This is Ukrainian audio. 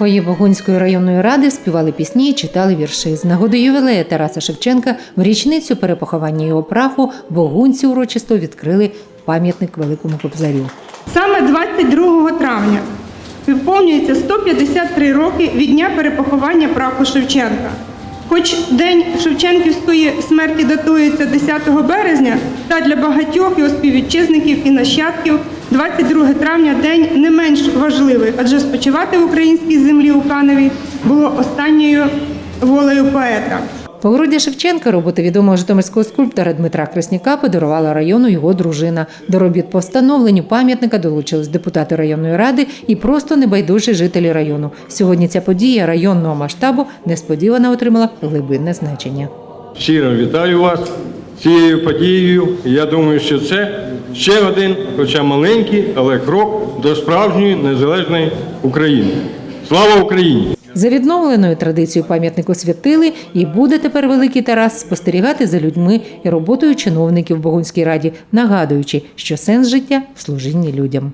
Фоє Богунської районної ради співали пісні і читали вірші. З нагоди ювілея Тараса Шевченка в річницю перепоховання його праху богунці урочисто відкрили пам'ятник Великому Кобзарю. Саме 22 травня виповнюється 153 роки від дня перепоховання праху Шевченка. Хоч день Шевченківської смерті датується 10 березня, та для багатьох його співвітчизників і нащадків 22 травня день не менш важливий, адже спочивати в українській землі у Каневі було останньою волею поета. Погородя Шевченка, роботи відомого житомирського скульптора Дмитра Красняка, подарувала району його дружина. До робіт по встановленню пам'ятника долучились депутати районної ради і просто небайдужі жителі району. Сьогодні ця подія районного масштабу несподівано отримала глибинне значення. Щиро вітаю вас цією подією. Я думаю, що це ще один, хоча маленький, але крок до справжньої незалежної України. Слава Україні! За відновленою традицією пам'ятнику святили і буде тепер великий Тарас спостерігати за людьми і роботою чиновників в Богунській раді, нагадуючи, що сенс життя в служінні людям.